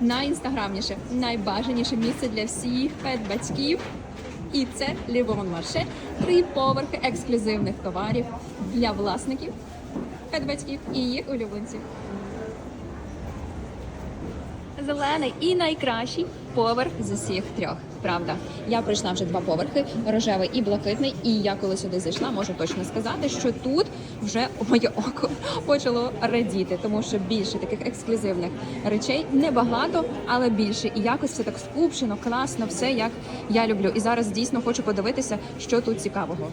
найінстаграмніше, найбажаніше місце для всіх педбатьків. І це Лівон Марше. Три поверхи ексклюзивних товарів для власників, педбатьків і їх улюбленців. Зелений і найкращий поверх з усіх трьох. Правда, я пройшла вже два поверхи, рожевий і блакитний. І я коли сюди зайшла, можу точно сказати, що тут вже моє око почало радіти, тому що більше таких ексклюзивних речей небагато, але більше. І якось все так скупчено, класно, все як я люблю. І зараз дійсно хочу подивитися, що тут цікавого.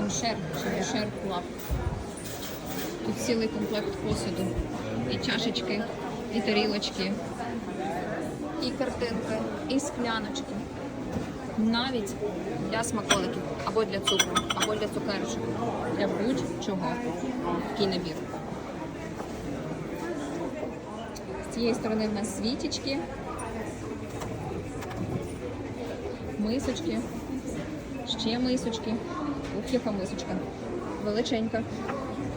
Моншер чи Моншер Клаб. Тут цілий комплект посуду. І чашечки, і тарілочки, і картинки, і скляночки. Навіть для смаколиків, або для цукру, або для цукерочок. Для будь-чого. Такий набір. З цієї сторони в нас світічки, мисочки, ще мисочки. Ух, мисочка. Величенька.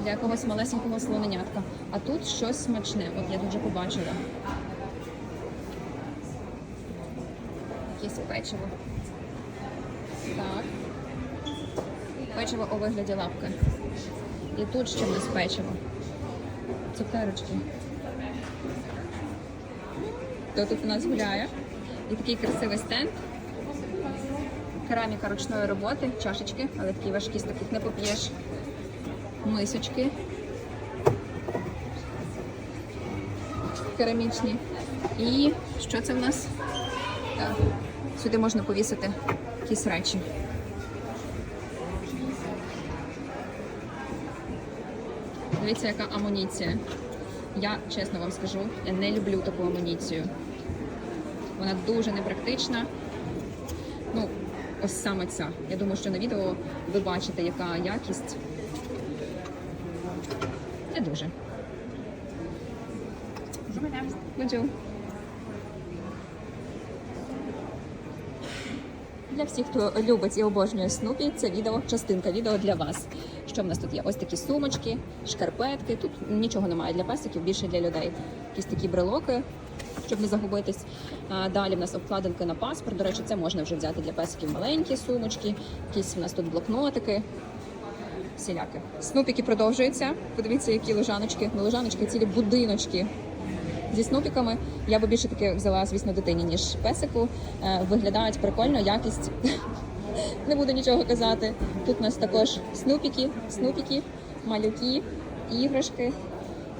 Для якогось малесенького слоненятка. А тут щось смачне. От я тут вже побачила. Якесь печиво. Так. Печиво у вигляді лапки. І тут ще в нас печиво. Цукерочки. Хто тут у нас гуляє? І такий красивий стенд. Кераміка ручної роботи, чашечки, але такі важкі з таких не поп'єш. Мисочки. Керамічні. І що це в нас? Так. Сюди можна повісити якісь речі. Дивіться, яка амуніція. Я чесно вам скажу, я не люблю таку амуніцію. Вона дуже непрактична. Ну, ось саме ця. Я думаю, що на відео ви бачите, яка якість. Не дуже. Bonjour. Для всіх, хто любить і обожнює Снупі, це відео, частинка відео для вас. Що в нас тут є? Ось такі сумочки, шкарпетки. Тут нічого немає для песиків, більше для людей. Якісь такі брелоки, щоб не загубитись. Далі в нас обкладинки на паспорт. До речі, це можна вже взяти для песиків маленькі сумочки. Якісь в нас тут блокнотики. Всіляки. Снупіки продовжуються. Подивіться, які лежаночки. Не лежаночки, а цілі будиночки зі снупіками. Я би більше таки взяла, звісно, дитині, ніж песику. Е, Виглядають прикольно, якість. Не буду нічого казати. Тут у нас також снупіки, снупіки, малюки, іграшки.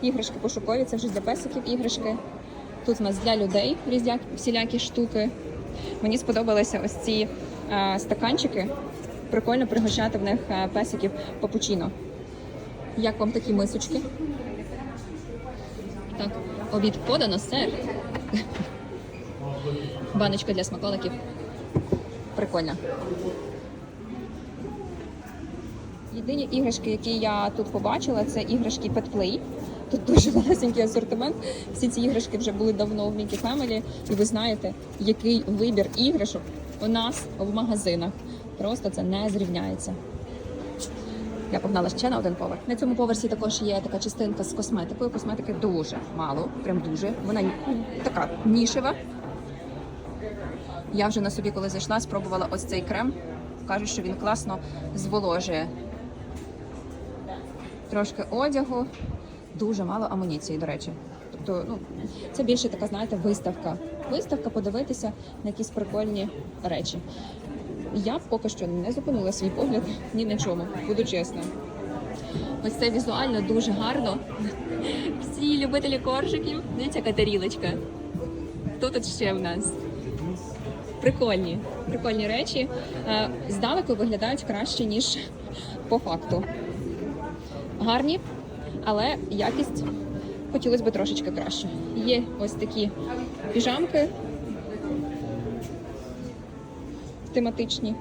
Іграшки пошукові, це вже для песиків іграшки. Тут у нас для людей всілякі штуки. Мені сподобалися ось ці е, стаканчики. Прикольно пригощати в них е, песиків папучино. Як вам такі мисочки? Так, обід подано, сер. Баночка для смаколиків. Прикольно. Єдині іграшки, які я тут побачила, це іграшки Pet Play. Тут дуже малесенький асортимент. Всі ці іграшки вже були давно в Mickey Family. І ви знаєте, який вибір іграшок у нас в магазинах. Просто це не зрівняється. Я погнала ще на один поверх. На цьому поверсі також є така частинка з косметикою. Косметики дуже мало, прям дуже. Вона ну, така нішева. Я вже на собі, коли зайшла, спробувала ось цей крем. Кажуть, що він класно зволожує. Трошки одягу, дуже мало амуніції, до речі. Тобто, ну, це більше така, знаєте, виставка. Виставка подивитися на якісь прикольні речі. Я поки що не зупинила свій погляд ні на чому, буду чесна. Ось це візуально дуже гарно. Всі любителі коржиків. Дивіться, яка тарілочка. Хто тут ще в нас? Прикольні, прикольні речі. Е, Здалеку виглядають краще, ніж по факту. гарні, але якість хотілося б трошечки краще. Є ось такі піжамки тематичні,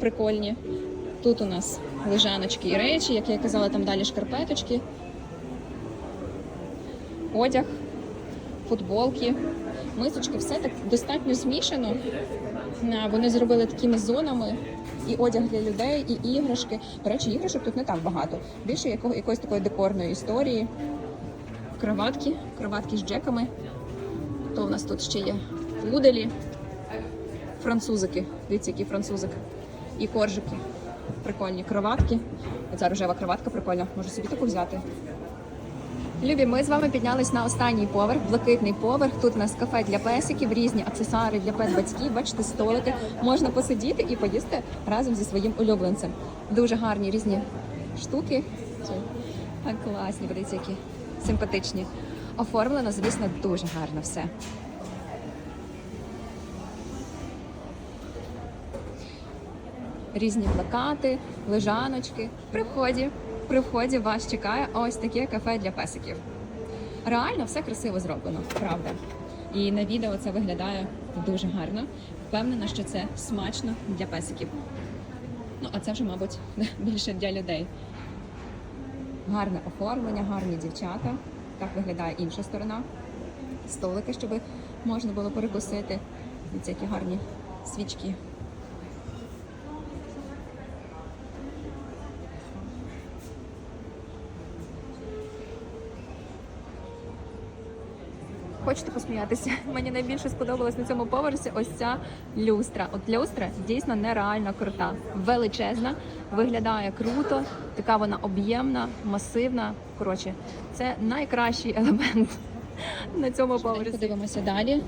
прикольні. Тут у нас лежаночки і речі, як я казала, там далі шкарпеточки, одяг, футболки, мисочки, все так достатньо змішано. Вони зробили такими зонами. І одяг для людей, і іграшки. До речі, іграшок тут не так багато. Більше якого, якоїсь такої декорної історії. Кроватки, кроватки з джеками. То у нас тут ще є пуделі, французики. Дивіться, який французик. І коржики. Прикольні кроватки. Оця рожева кроватка прикольна. Можу собі таку взяти. Любі, ми з вами піднялись на останній поверх, блакитний поверх. Тут у нас кафе для песиків, різні аксесуари для пет-батьків. Бачите, столики. Можна посидіти і поїсти разом зі своїм улюбленцем. Дуже гарні різні штуки. Класні, подивіться, які симпатичні. Оформлено, звісно, дуже гарно все. Різні плакати, лежаночки. При вході, при вході вас чекає ось таке кафе для песиків. Реально все красиво зроблено, правда. І на відео це виглядає дуже гарно. Впевнена, що це смачно для песиків. Ну, а це вже, мабуть, більше для людей. Гарне оформлення, гарні дівчата. Так виглядає інша сторона. Столики, щоб можна було перекусити. Дивіться, які гарні свічки. Хочете посміятися? Мені найбільше сподобалось на цьому поверсі ось ця люстра. От люстра дійсно нереально крута, величезна, виглядає круто, така вона об'ємна, масивна. Коротше, це найкращий елемент на цьому поверсі. Подивимося далі.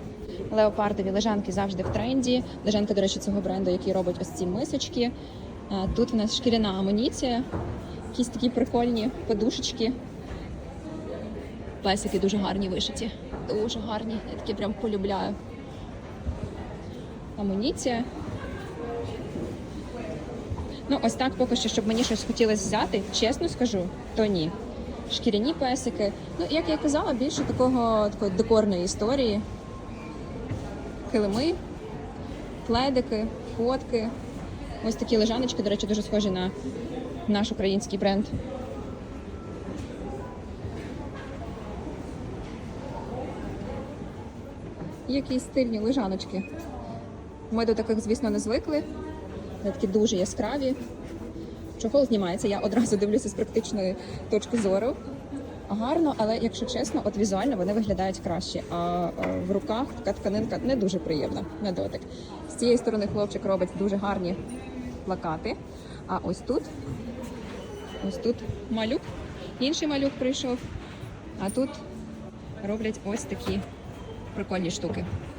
Леопардові лежанки завжди в тренді. Лежанка, до речі, цього бренду, який робить ось ці мисочки. Тут у нас шкіряна амуніція, якісь такі прикольні подушечки. Песики дуже гарні вишиті. Дуже гарні. Я такі прям полюбляю. Амуніція. Ну, ось так поки що, щоб мені щось хотілося взяти, чесно скажу, то ні. Шкіряні песики. Ну, як я казала, більше такого такої декорної історії. Килими, пледики, фотки. Ось такі лежаночки, до речі, дуже схожі на наш український бренд. Які стильні лежаночки. Ми до таких, звісно, не звикли. Вони такі дуже яскраві. Чохол знімається, я одразу дивлюся з практичної точки зору. Гарно, але якщо чесно, от візуально вони виглядають краще. А е, в руках така тканинка не дуже приємна на дотик. З цієї сторони хлопчик робить дуже гарні плакати. А ось тут, ось тут малюк, інший малюк прийшов. А тут роблять ось такі прикольні штуки.